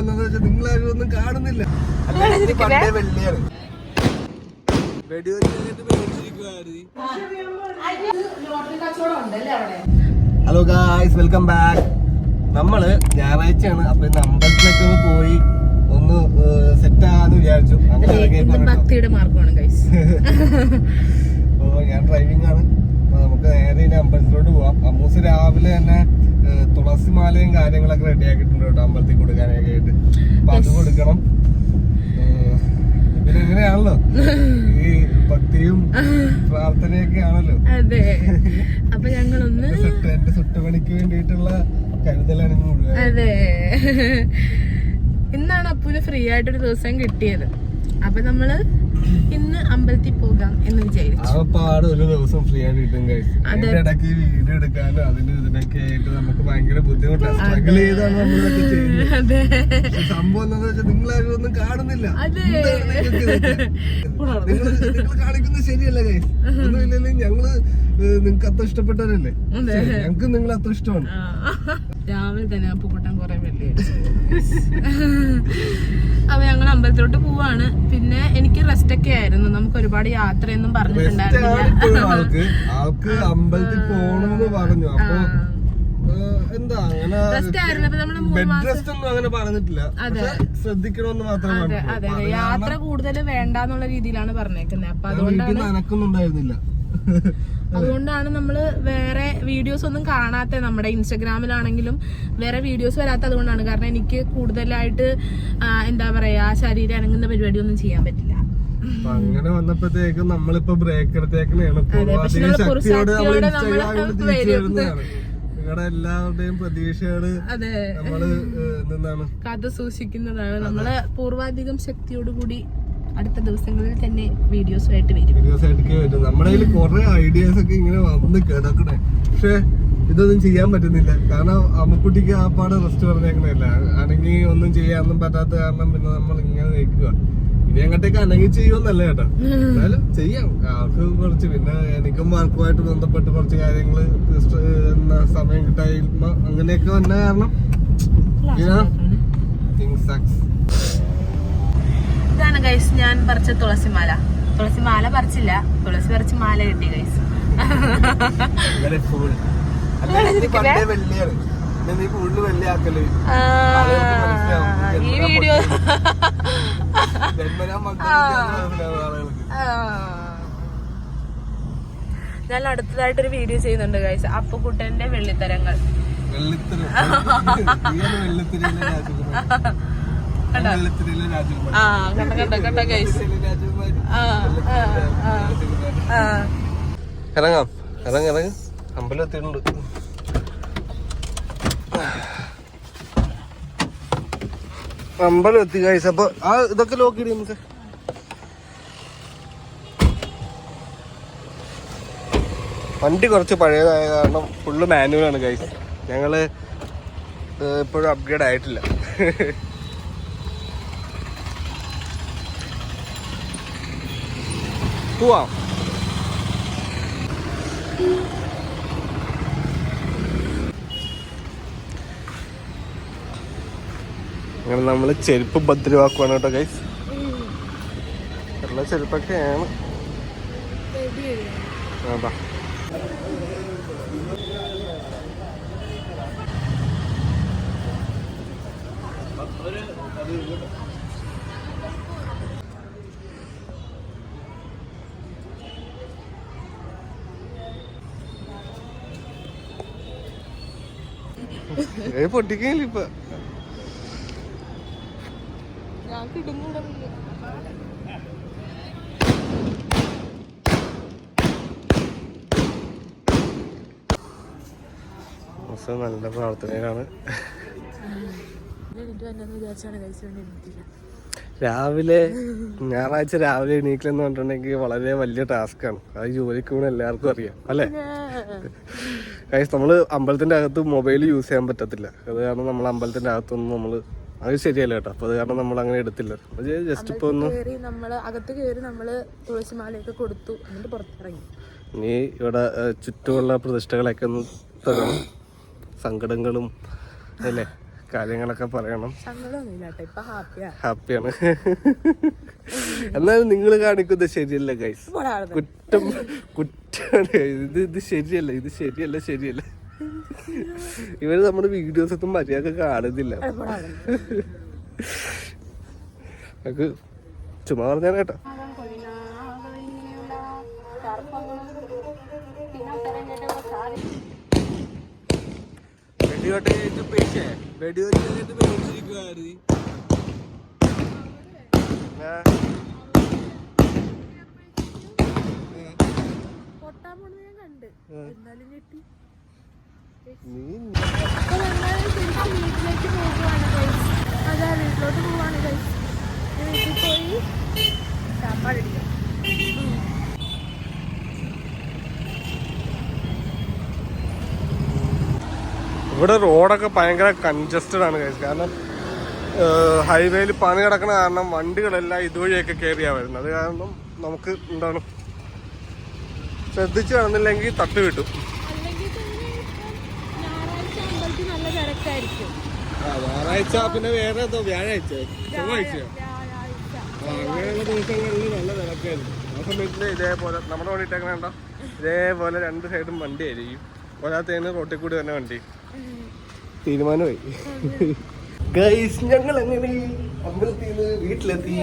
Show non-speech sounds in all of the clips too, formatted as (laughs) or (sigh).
വെച്ചാൽ നിങ്ങളാരും ഒന്നും കാണുന്നില്ല. പണ്ടേ വെള്ളിയാണ്. ഹലോ ഗായ്സ് വെൽക്കം ബാക്ക് നമ്മൾ ഞായറാഴ്ചയാണ് അപ്പൊ ഇന്ന് അമ്പലത്തിലേക്ക് ഒന്ന് പോയി ഒന്ന് സെറ്റ് ആകാന്ന് വിചാരിച്ചു. ഭക്തിയുടെ മാർഗമാണ് ഗൈസ് (laughs) അപ്പൊ ഞാൻ ഡ്രൈവിംഗ് ആണ്. നമുക്ക് നേരെ ഇനി അമ്പലത്തിലോട്ട് പോവാം. അമ്മൂസ് രാവിലെ തന്നെ ഏഹ്, തുളസിമാലയും കാര്യങ്ങളൊക്കെ റെഡി ആക്കിയിട്ടുണ്ട് കേട്ടോ അമ്പലത്തിൽ കൊടുക്കാനൊക്കെ ആയിട്ട്. അപ്പൊ അത് കൊടുക്കണം. പിന്നെ ഇങ്ങനെയാണല്ലോ. ഈ ഭക്തിയും പ്രാർത്ഥനയൊക്കെ ആണല്ലോ. അതെ. അപ്പൊ ഞങ്ങളൊന്ന് എന്റെ സുട്ടപണിക്ക് വേണ്ടിയിട്ടുള്ള കരുതലാണ് മുഴുവൻ. അതെ. ഇന്നാണ് അപ്പുന് ഫ്രീ ആയിട്ടൊരു ദിവസം കിട്ടിയത്. അപ്പൊ നമ്മൾ ഇന്ന് അമ്പലത്തിൽ പോകാം എന്ന് വിചാരിച്ചു. പാട് ഒരു ദിവസം ഫ്രീ ആയിട്ട് കിട്ടും ഇടയ്ക്ക് വീഡിയോ എടുക്കാനും അതിന് ഇതിനൊക്കെ ആയിട്ട് നമുക്ക് ഭയങ്കര ബുദ്ധിമുട്ടാണ് സ്ട്രഗിൾ ചെയ്താണ് നമ്മളിതൊക്കെ ചെയ്യുന്നത്. സംഭവം എന്താണെന്ന് വെച്ചാൽ നിങ്ങളാരും ഒന്നും കാണുന്നില്ല? (laughs) നിങ്ങൾ നിങ്ങൾ കാണിക്കുന്നത് ശരിയല്ല കൈ ഒന്നുമില്ലെങ്കിൽ ഞങ്ങൾ നിങ്ങൾക്ക് അത്ര ഇഷ്ടപ്പെട്ടവരല്ലേ. ഞങ്ങൾക്ക് നിങ്ങൾ അത്ര ഇഷ്ടമാണ്. രാവിലെ തന്നെ അപ്പുക്കുട്ടൻ കുറെ വെള്ളി അപ്പൊ ഞങ്ങൾ അമ്പലത്തിലോട്ട് പോവാണ്. പിന്നെ എനിക്ക് റെസ്റ്റ് ഒക്കെ ആയിരുന്നു. നമുക്ക് ഒരുപാട് യാത്രയൊന്നും പറഞ്ഞിട്ടുണ്ടായിരുന്നില്ല. എന്താ അങ്ങനെ അങ്ങനെ പറഞ്ഞിട്ടില്ല. പക്ഷെ ശ്രദ്ധിക്കണമെന്ന് മാത്രമേ അതെ യാത്ര കൂടുതൽ വേണ്ടാന്നുള്ള രീതിയിലാണ് പറഞ്ഞേക്കുന്നത് അപ്പൊ അതുകൊണ്ട് അതുകൊണ്ടാണ് നമ്മൾ വേറെ വീഡിയോസ് ഒന്നും കാണാത്ത നമ്മുടെ ഇൻസ്റ്റഗ്രാമിലാണെങ്കിലും വേറെ വീഡിയോസ് വരാത്ത അതുകൊണ്ടാണ് കാരണം എനിക്ക് കൂടുതലായിട്ട് എന്താ പറയാ ശരീരം അനങ്ങുന്ന പരിപാടി ഒന്നും ചെയ്യാൻ പറ്റില്ല. അങ്ങനെ വന്നപ്പോഴത്തേക്കും നമ്മളിപ്പോ ബ്രേക്ക് എടുത്തേക്കണേണ്. നിങ്ങളുടെ എല്ലാവരുടെയും പ്രതീക്ഷകൾ അതെ. നമ്മൾ എന്താണ് കഥ സൂക്ഷിക്കുന്നതാണ്. നമ്മൾ പൂർവാധികം ശക്തിയോടുകൂടി അടുത്ത ദിവസങ്ങളിൽ തന്നെ വീഡിയോസുമായിട്ട് വരും. വീഡിയോസ് ആയിട്ട് വരും. നമ്മുടെ കയ്യിൽ കുറെ ഐഡിയാസ് ഒക്കെ ഇങ്ങനെ വന്ന് കിടക്കണേ. പക്ഷേ ഇതൊന്നും ചെയ്യാൻ പറ്റുന്നില്ല. കാരണം അമ്മക്കുട്ടിക്ക് ആ പാട് റെസ്റ്റ് പറഞ്ഞേക്കണല്ല. അനങ്ങി ഒന്നും ചെയ്യാനൊന്നും പറ്റാത്ത കാരണം പിന്നെ നമ്മൾ ഇങ്ങനെ നിൽക്കുക. ഇനി അങ്ങോട്ടേക്ക് അനങ്ങി ചെയ്യുമെന്നല്ല കേട്ടോ എന്നാലും ചെയ്യാം. ആൾക്ക് കുറച്ച് പിന്നെ എനിക്കും മാർക്കുമായിട്ട് ബന്ധപ്പെട്ട് കുറച്ച് കാര്യങ്ങൾ സമയം കിട്ടായി അങ്ങനെയൊക്കെ വന്ന കാരണം തിങ്സ് സക്സ് ഇതാണ് ഗൈസ് ഞാൻ പറിച്ച തുളസി മാല. പറിച്ചില്ല. തുളസി പറിച്ച് മാല കിട്ടി ഗൈസ്. ഈ വീഡിയോ. ഞാൻ അടുത്തതായിട്ടൊരു വീഡിയോ ചെയ്യുന്നുണ്ട് ഗൈസ് അപ്പുക്കുട്ടന്റെ വെള്ളിത്തരങ്ങൾ. വെള്ളിത്തിരി. ആ കണ്ട കണ്ട കണ്ട ഗൈസ് ഇറങ്ങാം. ഇറങ്ങ ഇറങ്ങ. അമ്പലം എത്തിയിട്ടുണ്ട് അമ്പലം എത്തി കഴിച്ച അപ്പൊ ആ ഇതൊക്കെ ലോക്കിടി നമുക്ക്. വണ്ടി കുറച്ച് പഴയതായ കാരണം ഫുള്ള് മാനുവലാണ് ഗൈസ് ഞങ്ങൾ ഇപ്പോഴും അപ്ഗ്രേഡ് ആയിട്ടില്ല. (laughs) പോവാം അങ്ങനെ നമ്മൾ ചെരുപ്പ് ഭദ്രമാക്കുവാണ് കേട്ടോ ഗൈസ് ചെരുപ്പൊക്കെയാണ്. അതാ പൊട്ടിക്കില്ല ഇപ്പൊ. നല്ല പ്രാർത്ഥനയിലാണ്. എനിക്കില്ല രാവിലെ ഞായറാഴ്ച രാവിലെ എണീക്കലെന്ന് പറഞ്ഞിട്ടുണ്ടെങ്കിൽ വളരെ വലിയ ടാസ്ക്കാണ്. അത് ജോലിക്ക് പോകുന്ന എല്ലാവർക്കും അറിയാം അല്ലേ? കാര്യം നമ്മൾ അമ്പലത്തിന്റെ അകത്ത് മൊബൈൽ യൂസ് ചെയ്യാൻ പറ്റത്തില്ല. അത് കാരണം നമ്മൾ അമ്പലത്തിന്റെ അകത്തൊന്നും നമ്മൾ അത് ശരിയല്ല കേട്ടോ. അപ്പൊ അത് കാരണം നമ്മൾ അങ്ങനെ എടുത്തില്ല. ജസ്റ്റ് ഇപ്പൊ ഒന്ന് നമ്മൾ അകത്ത് കയറി നമ്മൾ തുളസിമാലയൊക്കെ കൊടുത്തു. എന്നിട്ട് പുറത്തിറങ്ങി. ഇനി ഇവിടെ ചുറ്റുമുള്ള പ്രതിഷ്ഠകളൊക്കെ ഒന്ന് തരണം സങ്കടങ്ങളും അല്ലേ? കാര്യങ്ങളൊക്കെ പറയണം. ഹാപ്പിയാണ്. എന്നാലും നിങ്ങൾ കാണിക്കുന്നത് ശരിയല്ല ഗൈസ് കുറ്റം കുറ്റാണ്. ഇത് ഇത് ശരിയല്ല ഇത് ശരിയല്ല ശരിയല്ല. ഇവർ നമ്മുടെ വീഡിയോസ് ഒന്നും മര്യാദ കാണുന്നില്ല. നമുക്ക് ചുമ്മാ പറഞ്ഞാൽ കേട്ടോ. ഇത് പേശേ വെടിയോട്ടേറ്റ് പേടിച്ചിരിക്കുവായിരുന്നു പൊട്ടാൻ പോണത് ഞാൻ കണ്ട് എന്നാലും ഞെട്ടി നീ അപ്പൊ നമ്മൾ ശരിക്കും വീട്ടിലേക്ക് പോവാണ് വീട്ടിൽ പോയി ചാപ്പാടടിക്കാം ഇവിടെ റോഡൊക്കെ ഭയങ്കര കൺജസ്റ്റഡ് ആണ് കഴിച്ചത് കാരണം ഹൈവേയിൽ പണി കിടക്കുന്ന കാരണം വണ്ടികളെല്ലാം ഇതുവഴിയൊക്കെ കയറിയാ വരുന്നത്. കാരണം നമുക്ക് എന്താണ് ശ്രദ്ധിച്ചു വന്നില്ലെങ്കിൽ തട്ട് കിട്ടും. ഞായറാഴ്ച പിന്നെ വേറെ ഏതോ വ്യാഴാഴ്ച. ചൊവ്വാഴ്ച അങ്ങനെയുള്ള ദിവസങ്ങളിൽ നല്ല തിരക്കായിരുന്നു. ഇതേപോലെ നമ്മുടെ വണ്ടിട്ടേക്കണ ഇതേപോലെ രണ്ട് സൈഡും വണ്ടി ആയിരിക്കും പോരാത്തതിന് റോട്ടിൽ കൂടി തന്നെ വണ്ടി. തീരുമാനമായി. ഗൈസ് ഞങ്ങൾ അങ്ങനെ അമ്പലത്തിൽ നിന്ന് വീട്ടിലെത്തി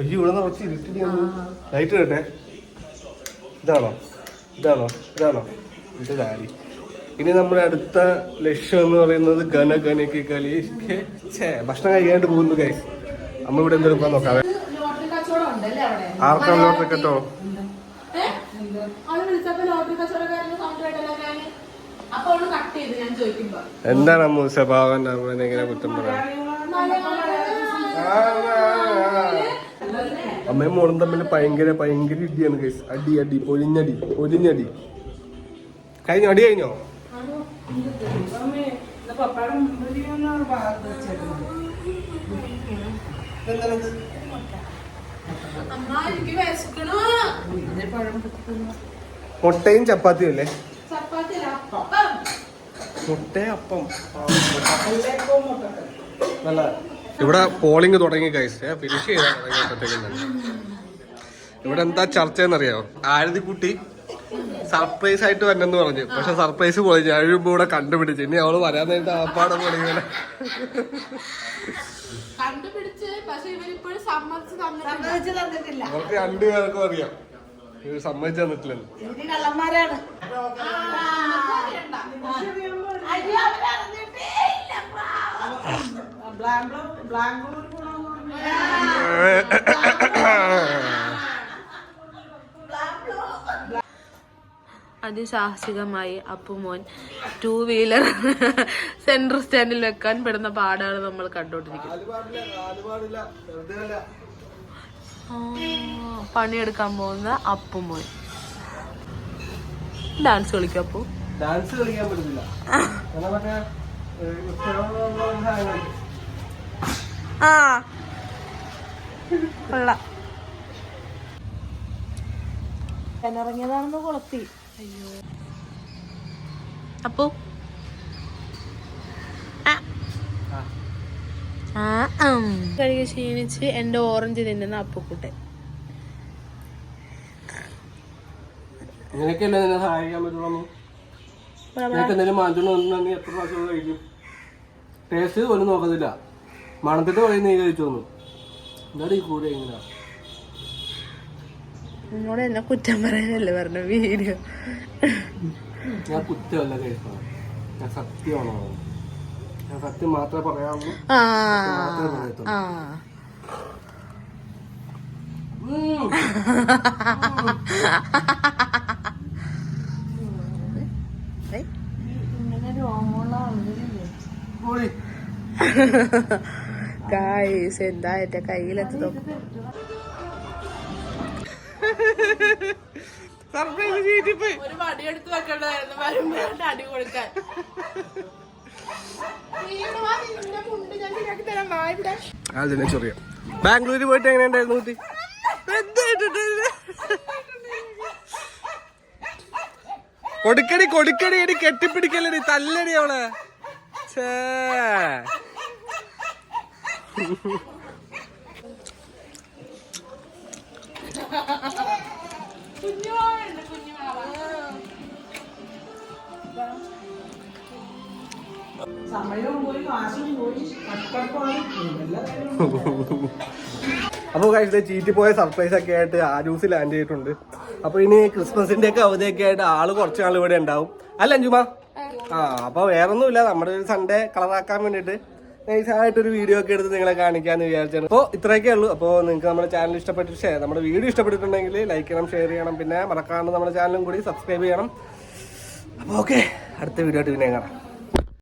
അയ്യോ ഇവിടെ കുറച്ച് ഇരുട്ടിടി ലൈറ്റ് കേട്ടെ ഇതാണോ? ഇതാണോ? ഇതാണോ? ഇത് കാര്യം ഇനി നമ്മുടെ അടുത്ത ലക്ഷ്യം എന്ന് പറയുന്നത് ഘന ഘനക്ക് കളി. ഭക്ഷണം കഴിക്കാണ്ട് പോകുന്നു കൈ നമ്മളിവിടെ ഇവിടെ എന്തെടുക്കാൻ നോക്കാം. ആർക്കാണ് ലോട്ടറി കേട്ടോ അവൾ വിളിച്ചപ്പോ ലോട്ടറി കച്ചവടക്കാരന് സൗണ്ട് കേട്ടല്ലോ ഞാൻ അപ്പൊ അവൾ കട്ട് ചെയ്ത് ഞാൻ ചോദിക്കുമ്പോ എന്താണ് മൂസ സ്വഭാവം എങ്ങനെ കുറ്റം പറയാം അമ്മയും മോളും തമ്മിൽ ഭയങ്കര ഭയങ്കര ഇടിയാണ് കേസ് അടി അടി പൊരിഞ്ഞടി പൊരിഞ്ഞടി കഴിഞ്ഞോ? അടി കഴിഞ്ഞോ? മുട്ടയും ചപ്പാത്തിയും അല്ലേ? നല്ല ഇവിടെ പോളിംഗ് തുടങ്ങി കഴിച്ച് ഫിനിഷ് ചെയ്താൽ ഇവിടെ എന്താ ചർച്ച എന്നറിയാമോ ആരതിക്കുട്ടി സർപ്രൈസ് ആയിട്ട് വന്നെന്ന് പറഞ്ഞു. പക്ഷെ സർപ്രൈസ് പോയി. അഴുമ്പോ ഇവിടെ കണ്ടുപിടിച്ചു. ഇനി അവൾ വരാൻ നേരത്തെ ആപ്പാടെ പൊളിങ്ങനെ കണ്ടുപിടിച്ച് പക്ഷെ ഇവരിപ്പോഴും സമ്മതിച്ച് തന്നിട്ടില്ല. തന്നിട്ടില്ല. അവർക്ക് രണ്ടുപേർക്കും അറിയാം. ഇവർ സമ്മതിച്ചാൽ ഇവർ കള്ളന്മാരാണ്. അതിസാഹസികമായി അപ്പുമോൻ ടൂ വീലർ സെൻട്രൽ സ്റ്റാൻഡിൽ വെക്കാൻ പെടുന്ന പാടാണ് നമ്മൾ കണ്ടോണ്ടിരിക്കുന്നത് ആ, പണിയെടുക്കാൻ പോകുന്ന പോയി ഡാൻസ് കളിക്കും അപ്പു? ഡാൻസ് കളിക്കാൻ സാധനം. ആ. കൊള്ളാം. ഇറങ്ങിയതാണെന്ന് കൊളത്തി. അപ്പു ആ. ആ, ഉം. കഴുകി ക്ഷീണിച്ച് എന്റെ ഓറഞ്ച് തിന്നുന്ന അപ്പുക്കുട്ടൻ. നിനക്കല്ലേ നിന്നെ സഹായിക്കാൻ പറ്റുള്ളൂ? നിനക്ക് എന്തെങ്കിലും മാറ്റണം നീ എത്ര പ്രാവശ്യം കഴിക്കും. ടേസ്റ്റ് പോലും നോക്കത്തില്ല മണത്തിട്ട് പറയും നീ കഴിച്ചു വന്നു എന്താ ഈ കൂടെ ഇങ്ങനെ? നിന്നോട് എന്നെ കുറ്റം പറയാനല്ലേ പറഞ്ഞ വീഡിയോ ഞാൻ കുറ്റമല്ല കേട്ടോ. ഞാൻ സത്യമാണോ? സത്യം മാത്രമേ പറയാവുള്ളൂ. ഗായ്സ് എന്താ എന്റെ കയ്യിലെത്തി നോക്കും സർപ്രൈസ് ചെയ്തിപ്പോയി ഒരു വടിയെടുത്ത് വെക്കേണ്ടതായിരുന്നു വരുമ്പോഴാണ് അടി കൊടുക്കാൻ. അതിനെ ബാംഗ്ലൂര് പോയിട്ട് എങ്ങനെയുണ്ടായിരുന്നു കൊടുക്കടി കൊടുക്കടി എടി കെട്ടിപ്പിടിക്കല്ലടി തല്ലടി അവളെ. ചേ അപ്പോൾ കഴിച്ചത് ചീറ്റി പോയ സർപ്രൈസ് ഒക്കെ ആയിട്ട് ആ ജ്യൂസ് ലാൻഡ് ചെയ്തിട്ടുണ്ട്. അപ്പോൾ ഇനി ക്രിസ്മസിന്റെ ഒക്കെ അവധിയൊക്കെ ആയിട്ട് ആൾ കുറച്ച് നാൾ ഇവിടെ ഉണ്ടാവും. അല്ല അഞ്ചുമ ആ അപ്പോൾ വേറൊന്നുമില്ല. നമ്മുടെ ഒരു സൺഡേ കളറാക്കാൻ വേണ്ടിയിട്ട് നൈസായിട്ടൊരു വീഡിയോ ഒക്കെ എടുത്ത് നിങ്ങളെ കാണിക്കാന്ന് വിചാരിച്ചാണ്. അപ്പോൾ ഇത്രയൊക്കെ ഉള്ളൂ. അപ്പോൾ നിങ്ങൾക്ക് നമ്മുടെ ചാനൽ ഇഷ്ടപ്പെട്ട് ഷെയർ നമ്മുടെ വീഡിയോ ഇഷ്ടപ്പെട്ടിട്ടുണ്ടെങ്കിൽ ലൈക്ക് ചെയ്യണം ഷെയർ ചെയ്യണം. പിന്നെ മറക്കാണ്ട് നമ്മുടെ ചാനലും കൂടി സബ്സ്ക്രൈബ് ചെയ്യണം. അപ്പോൾ ഓക്കെ അടുത്ത വീഡിയോ ആയിട്ട് പിന്നെ കാണാം.